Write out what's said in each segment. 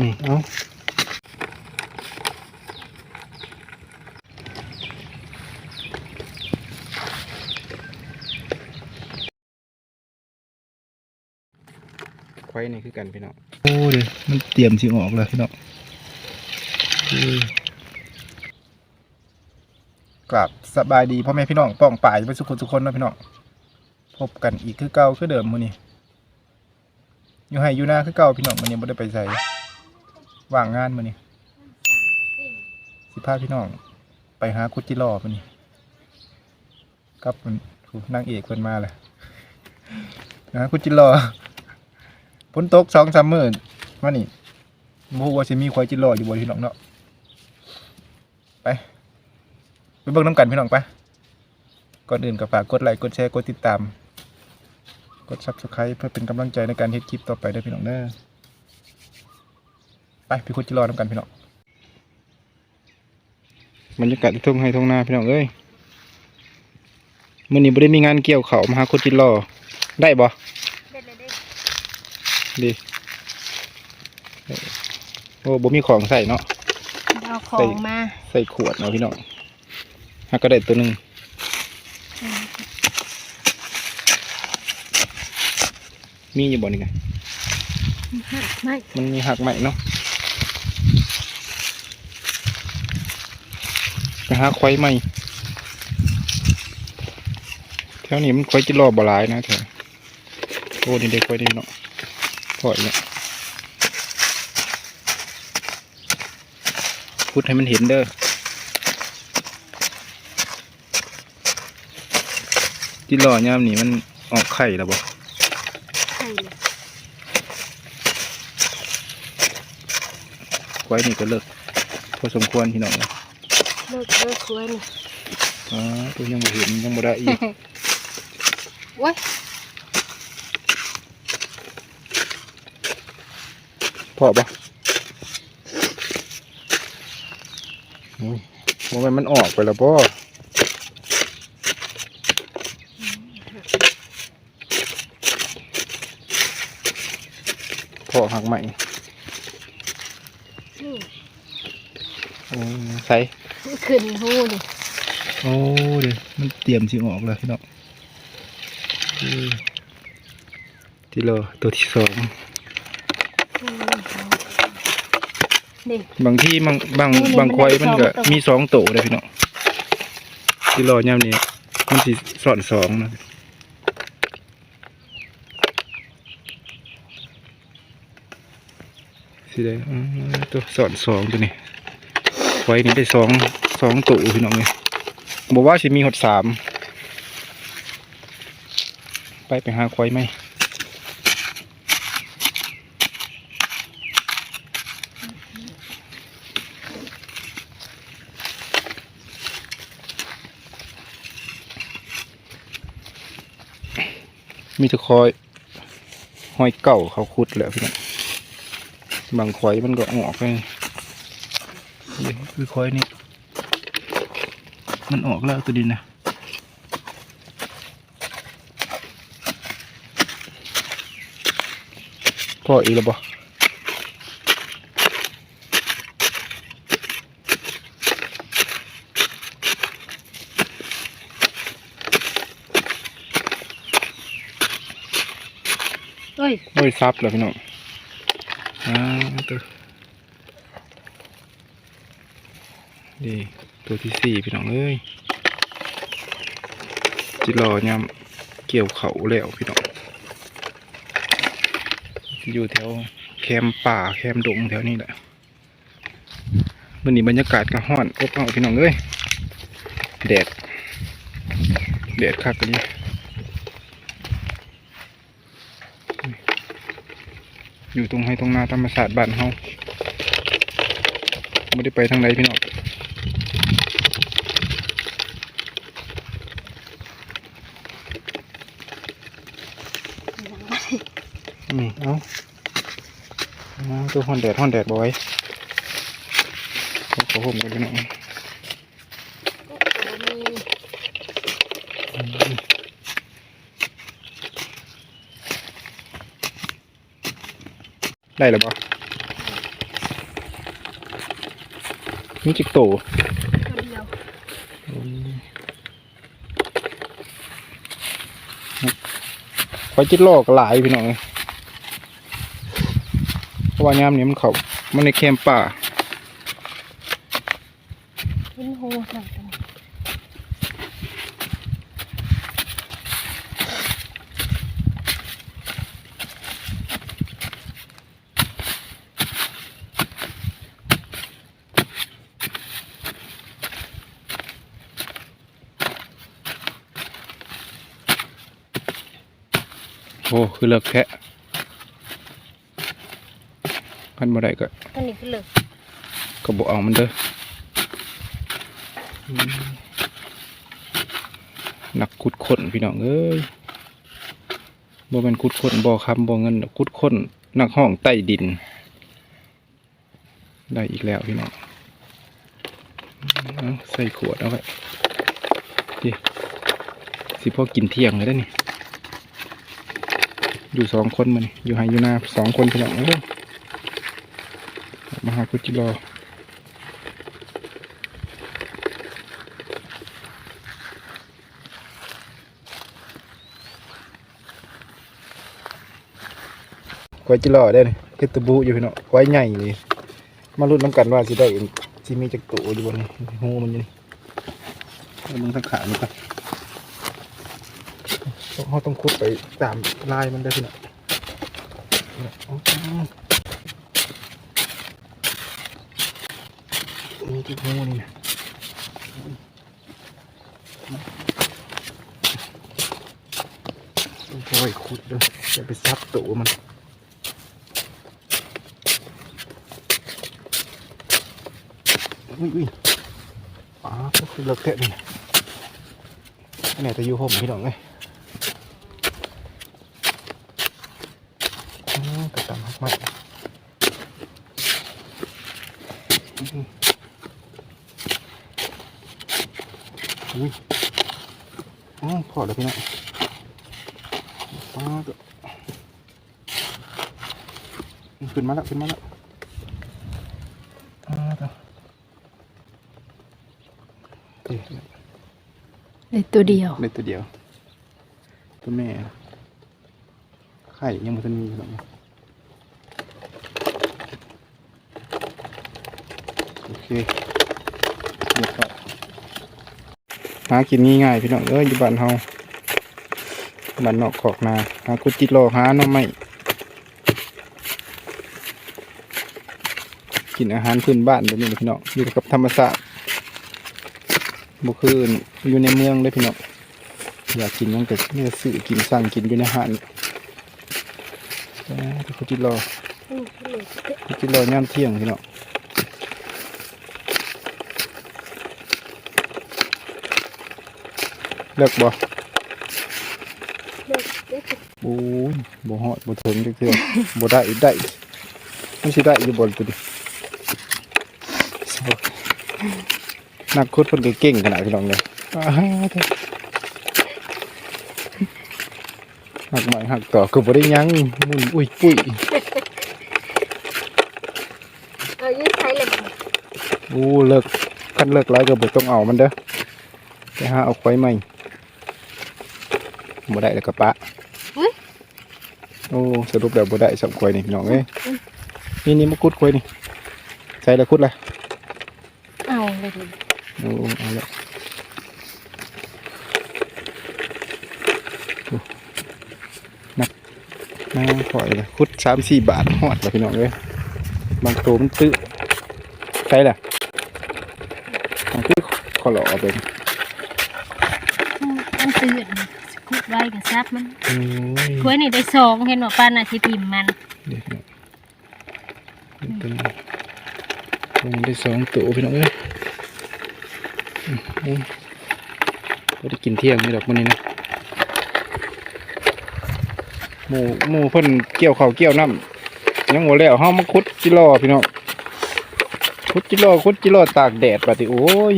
นี่เอาไว้นี่คือกันพี่น้องโอ้เดี๋ยวมันเตรียมสิออกแล้วพี่น้องกลับสบายดีพ่อแม่พี่น้องป้องป่ายไปสุขสุขคนเนาะพี่น้องพบกันอีกคือเก่าคือเดิมมื้อนี้ อยู่ให้อยู่หน้าคือเก่าพี่น้องมื้อนี้บ่ได้ไปใส่ว่างงานมื้อนี้สิพาพี่น้อง ไปหากุจิรอมื้อนี้กับมันถูกนางเอกเพิ่นมาเลยหากุจิรอฝนตก2-3มื้อมานี่บ่ฮู้ว่าสิมีควายจิรออยู่บ่พี่น้องเนาะไปไปเบิ่งนํกันพี่น้องไปก่อนอื่นก็ฝากกดไลค์กดแชร์กดติดตาม กด subscribe เพื่อเป็นกำลังใจในการเฮ็ดคลิปต่อไปด้วยพี่น้องเด้อไปพี่คุดจิรอทำกันพี่น้องบรรยากาศที่ทุ่งให้ทุ่งนาพี่น้องเอ้ยมื้อนี้บ่ได้มีงานเกี่ยวเขาวมาหาคุดจิรอได้บ่เด็ดเลยเด็ดดีโอ้บ่มีของใส่เนาะเอาของมาใส่ขวดเนาะพี่น้องหากก็ได้ตัวหนึง มีอยู่บ่นี่ไงไม่มันมีหักใหม่เนาะไปหาควายใหม่แถวนี้มันควายจิรอบหลายนะแถวโอ้นี่เด็กควายนี่เนาะพออีกเนี่ยพุดให้มันเห็นเด้อจิรอยามนี่มันออกไข่แล้วบ่ ใช่เลย ควายนี่ก็เลิกพอสมควรพี่น้องเลิกเลิกควรอ๋อตัวยังบ่เห็นยังบ่ได้อีกโอ้ยพอปะโอ้ยว่ามันมันออกไปแล้วป่พอหักใหม่ นี่ อืม ใส่ขึ้นหูนี่โอ้เดี๋ยวมันเตรียมสิออกแล้วพี่น้องอืมที่รอตัวที่สองนี่บางที่บางบางนี่นี่บางควายมัมันนได้ก็สองตัวมีสองตัวเลยพี่น้องที่รอย่ำนี้มันสิสอนสองนะสิได้อืมตัวสอนสองตัวนี้ ควายนี้ได้สองสองตัวพี่น้องเลยบอกว่าสิมีหดสามไปไปหาควายไหมมีตะคอยหอยเก่าเขาคุดแล้วพี่น้องบางคอยมันก็ออกไป คือคอยนี่ มันออกแล้วตัวนี้นะพออีกแล้วบ่เอ้ย โอ้ยซับแล้วพี่น้องอ่าตัว ดี ตัวที่สี่พี่น้องเอ้ยจิรอยำเกี่ยวเขาแล้วพี่น้องอยู่แถวแคมป์ป่าแคมป์ดงแถวนี้แหละวันนี้บรรยากาศก็ห้อนอบอ้าวพี่น้องเอ้ยแดดแดดคักกันนี่อยู่ตรงให้ตรงนาธรรมศาสตร์บ้านเฮาไม่ได้ไปทางใดพี่น้อง คือห้อนแดดฮอนแดดบอยขอห่มกันหน่อยได้หรือเปล่านี่จิกโตคอยจิตโลกหลายพี่น้อง ว่ายามนี้มันเขามันในแคมป์ป่ากินหูหน่อยจังโอ้คือเลิกแค่ พันบ่ได้ก็ตัวนี้ก็เหลือก็บอกเอามันเด้ออนักขุดค้นพี่น้องเอ้ยบ่เป็นขุดค้นบ่คำบ่เงินดอกขุดค้นนักห้องใต้ดิน ได้อีกแล้วพี่น้องเอาใส่ขวดเอาไว้ดิสิพอกินเที่ยงเลยได้อนี่ อยู่สองคนมานี่อยู่ไฮอยู่นาสองคนพี่น้องเอ้ย มหากุจิรอไว้จิรอได้เลยคือตะบูอยู่พี่น้องไว้ใหญ่เลยมาลุ้นน้ำกันว่าสิได้สิมีจักตัวอยู่บนนี้หูมันอยู่นี่มึงทั้งขานี่ก่อนเขาต้องคุดไปตามลายมันได้พี่น้อง อ๋อมีที่หูนี่นะต้องคอยขุดเลยอย่าไปซับตัวมันอุ้ยอุ้ยอ๋อก็คือเลิกเตะนี่เนี่ยจะอยู่ห่มพี่น้องเลยอ๋อกระตำมากมากอุ้ยอุ้ย อ๋อพอแล้วพี่น้องอ๋อก็ขึ้นมาแล้วขึ้นมาแล้วอ๋อก็เอ๊ะเหลือตัวเดียวในตัวเดียว ตัวแม่ ไข่ยังไม่ทันมีหรอกโอเคเดี๋ยวครับ หากินง่ายๆพี่น้องเอ้ยอยู่บ้านเฮาบ้านนอกขอกนาหากุจิโลหาน่อไม้กินอาหารพื้นบ้านแบบนี้เลยพี่น้องอยู่กับธรรมชาติบุคืออยู่ในเมืองเลยพี่น้องอยากกินยังแต่เนี่ยซื้อกินสั่งกินอยู่ในห้างแต่คุจิรออืมเหลือเตะคุจิรอย่ามเที่ยงพี่น้อง เลิกบ่เหลือเตะโอ้ยบ่ฮอดบ่ถึงจักเทื่อบ่ได้ได้มันสิได้อยู่บ่ตัวดินักขุดเพิ่นก็เก่งขนาดพี่น้องเลยอ้าวเด้อหักไม้หักต่อก็บ่ได้หยังมุนอุ้ยปุ้ยเอายืดใช้เลยโอ้เลิกคันเลิกแล้วก็บ่ต้องเอามันเด้อไปหาเอาควายใหม่ บ่ได้แล้วก็ปะโอ้สรุปแล้วบ่ได้สับควายนี่พี่น้องเอ้ยนี่นี่มาคุดควายนี่ใส่แล้วคุดละเอาเลยโอ้เอาละโอ้นักน่าถอยเลยคุดสามสี่บาทหอดแล้วพี่น้องเอ้ยบางตัวมันตื้อใช่ล่ะมันคือขอหล่อเอาไปมันตื่น คุดไว้กับซับมันโอ้ยกล้วยนี่ได้สองเห็นว่าป้าน่ะที่พิมพ์มันเดี๋ยวนะเป็นลงได้สองตัวพี่น้องเอ้ยอืมอืมบ่ได้กินเที่ยงนี่ดอกมันนี้นะหมูหมูเพิ่นเกี่ยวข้าวเกี่ยวน้ำยังบ่แล้วเฮามาคุดจิรอพี่น้องคุดจิรอคุดจิรอตากแดดบัดนี้โอ้ย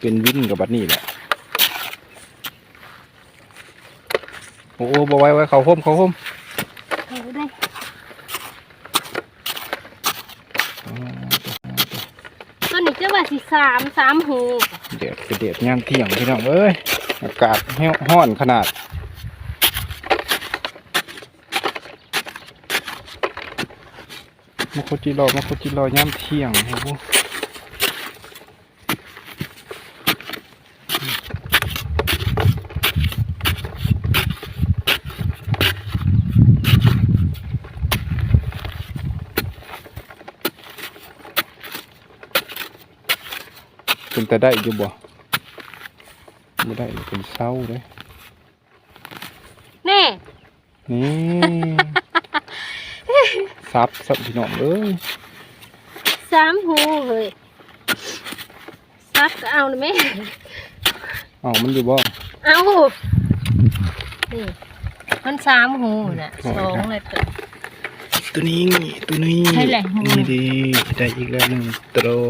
เป็นวินกับบัดนี้แหละ โอ้บ่ไหว้ไว้เขาห่มเขาห่มเอาได้อ๋อสิสามสามหูเดือดไปเดือดยามเที่ยงพี่น้องเอ้ยอากาศแห้งร้อนขนาดมาโคจิรอมาโคจิรอยามเที่ยงโอ้โเป็นแต่ได้อยู่บ่ไม่ได้เป็นเศร้าเลยแน่นี่ซับซับพี่น้องเอ้ยสามหูเฮ้ยซักก็เอาเลยไหมเอามันอยู่บ่เอานี่มันสามหูน่ะสองเลยเปิดตัวนี้ตัวนี้ใช่แหละนี่ดีได้อีกแล้วหนึ่งตัว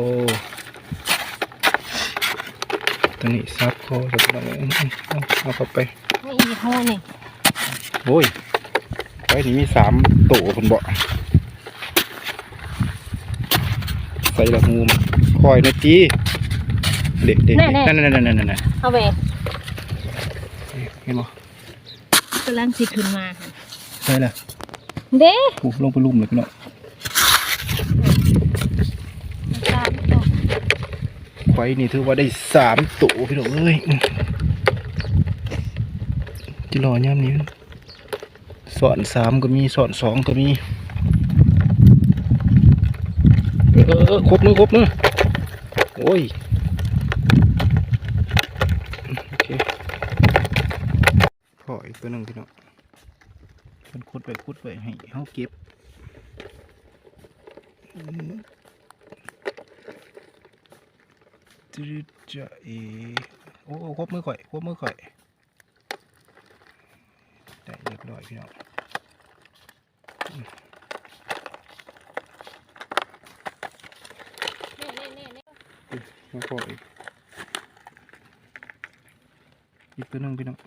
ตัวนี้ซับคอซับน้องเอ้ยเอาเอาเข้าไปนี่อีกหูนี่โอ้ยไว้นี่มีสามตัวคนบ่ใส่ละหูมันคอยนะจีเด็กเด็กนั่นนั่นนั่นนั่นนั่นเอาไปเห็นบ่กำลังสิขึ้นมาใช่ละเด้ผูลงไปลุ่มเลยพี่น้อง สามตัว ไว้นี่ถือว่าได้สามตัวพี่น้องเอ้ยอืมจิรอย่ำนี้มันสอนสามก็มีสอนสองก็มีเออเออเออครบมือครบมือโอ้ยอืมโอเคพออีกตัวหนึ่งพี่น้องมันคุดไปคุดไปให้เขาเก็บอืม จืดจะเอโอ้โอ้ครบมือข่อยครบมือข่อยได้เรียบร้อยพี่น้องมาขออีกอีกตัวนึงพี่น้อง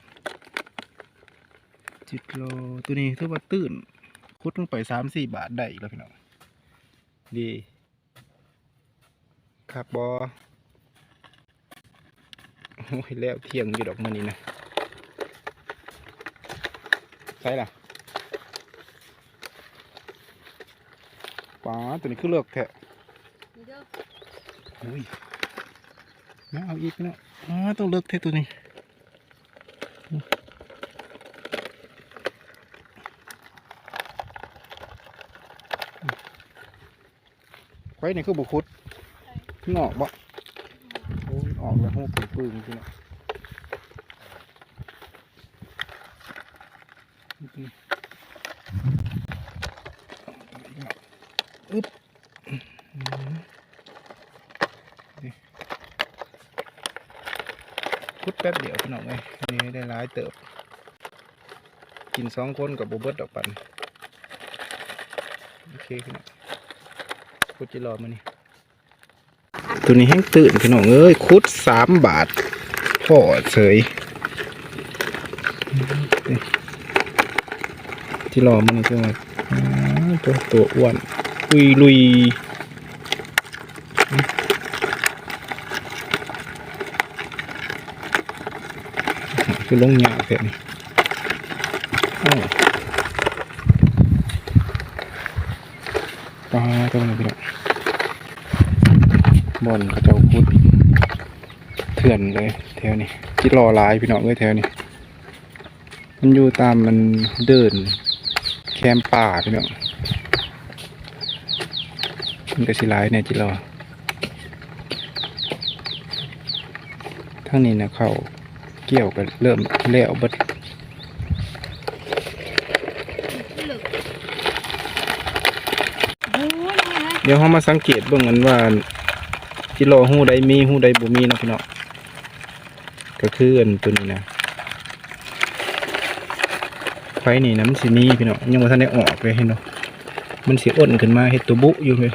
จิตโลตัวนี้ถือว่าตื่นคุดลงไปสามสี่บาทได้อีกแล้วพี่น้องดีครับบอ โอ้ยแล้วเที่ยงอยู่ดอกมันนี่นะใช่ล่ะป้าตัวนี้คือเลือกแทะโอ้ยมาเอาอีกนะอ้าต้องเลือกแทะตัวนี้ไว้นี่คือบุคุดงอกบ่โอ้ย ออกแล้วหูปืนปืนจริงๆนะอึ๊บอืมนี่พุดแป๊บเดียวพี่น้องเลยนี่ได้หลายเติบ กินสองคนกับโบเบิร์ตดอกปัน โอเคพี่น้องพุดจะรอมานี่ ตัวนี้แห้งตื่นพี่น้องเอ้ยคุดสามบาทพ่อเฉยที่รอมันนี่คือว่าตัวตัวอ้วนอุยลุยคือลงหยาเพียนี่อ้าวปลาตัวนี้พี่น้อง บอนเขาเจ้าพุดเถื่อนเลยแถวนี้จิรอหลายพี่น้องเลยแถวนี้ มันอยู่ตามมันเดิน แคมป่าพี่น้องมันก็สิหลายเนี่ยจิรอทั้งนี้นะเขาเกี่ยวกันเริ่มแล้วบัดเดี๋ยวเขามาสังเกตเบิ่งกันว่า จิโร่หูใดมีหูใดบ่มีเนาะพี่น้องก็คืออันตัวนี้นะไฟนี่นะมันสิมีพี่น้องยังบ่ทันได้ออกเลยเห็นเนาะมันสิอ้นขึ้นมาเฮ็ดตัวบุอยู่เลย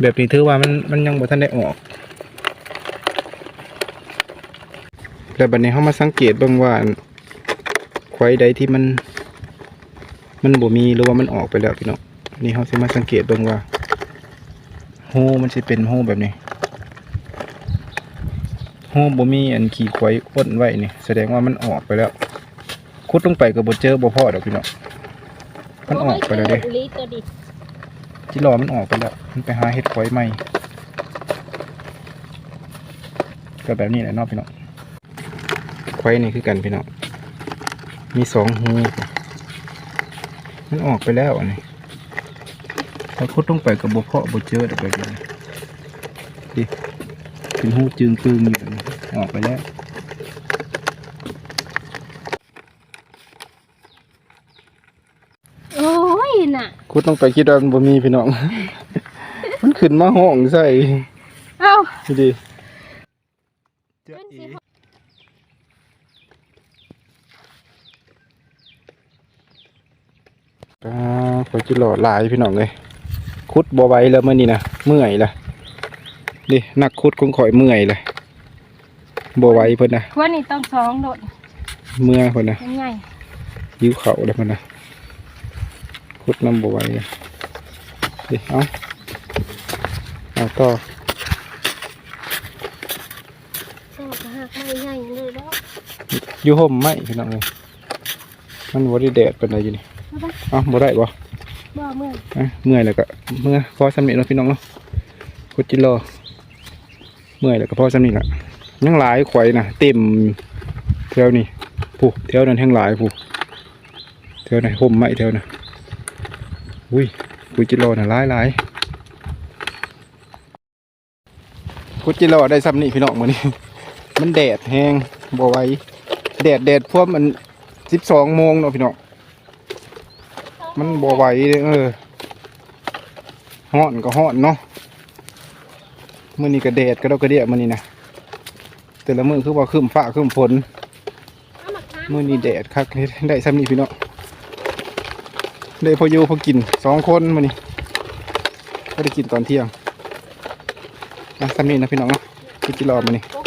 แบบนี้ถือว่ามันมันยังบ่ทันได้ออกแต่บัดนี้เฮามาสังเกตเบิ่งว่าไฟใดที่มัน มันบ่มีหรือว่ามันออกไปแล้วพี่น้องนี่เฮาสิมาสังเกตเบิ่งว่า โฮมันสิเป็นโฮแบบนี้โฮมบ่มีอันขี่ควายอ้นไว้นี่แสดงว่ามันออกไปแล้วขุดลงไปก็บ่เจอบ่พอดอกพี่น้องมันออกไปแล้วเด้โยลีตัวดิจิรอมันออกไปแล้ว มันไปหาเห็ดควายใหม่ก็แบบนี้แหละเนอกพี่น้องควายนี่คือกันพี่น้องมีสองหูมันออกไปแล้วอันนี้ ถ้าขุดลงไปกับบ่เพาะบ่เจอดอกแบบนี้ดิเป็นหูจึงปึงอยู่อันนี้ออกไปแล้วโอ้ยน่ะขุดลงไปคิดว่ามันบ่มีพี่น้อง มันขึ้นมาห้องใส่เอ้านี่ดิเป็นสิอ่าขอยจิหล่อหลายพี่น้องเลย ขุดบ่ไหวแล้วมื้อนี้นะเมื่อยละดินักขุดคงข่อยเมื่อยเลยบ่ไหวเพิ่นนะควรนี่ต้องสองโดดเมื่อยเพิ่นนะง่ายหิวเขาแล้วเพิ่นนะขุดน้ำบ่ไหวเลยดิเอาเอาต่อๆก็หักไม่ใหญ่เลยแล้วอยู่ห่มไหมพี่น้องเลยมันบ่ได้แดดปานใดอยู่นี่เอ้าบ่ได้บ่ บ่เมื่อยอะเมื่อยแล้วก็เมื่อยพอสำเร็จแล้วพี่น้องเนาะขุดจิโลเมื่อยแล้วก็พอสำเร็จละยังหลายข่อยนะเต็มแถวนี้ผู้แถวนั้นแห่งหลายผู้แถวไหนห่มไหมแถวน่ะอุ้ยขุดจิโลน่ะหลายหลายขุดจิโลได้สำนี่พี่น้องมือนี้มันแดดแห้งบ่ไวแดดแดดพวกมันสิบสองโมงเนาะพี่น้อง มันบ่ไหวเด้อเออฮ้อนก็ฮ้อนเนาะมื้อนี้ก็แดดก็ดอกกระเดียมื้อนี้นะแต่ละมือคือว่าครึ้มฟ้าครึ้มฝนเมาทำมื้อนี้แดดคักได้ซ้ำนี้พี่น้องได้พออยู่พอกินสองคนมื้อนี้ก็ได้กินตอนเที่ยงนะซ้ำนี้นะพี่น้องเนาะกินกินรอมื้อนี้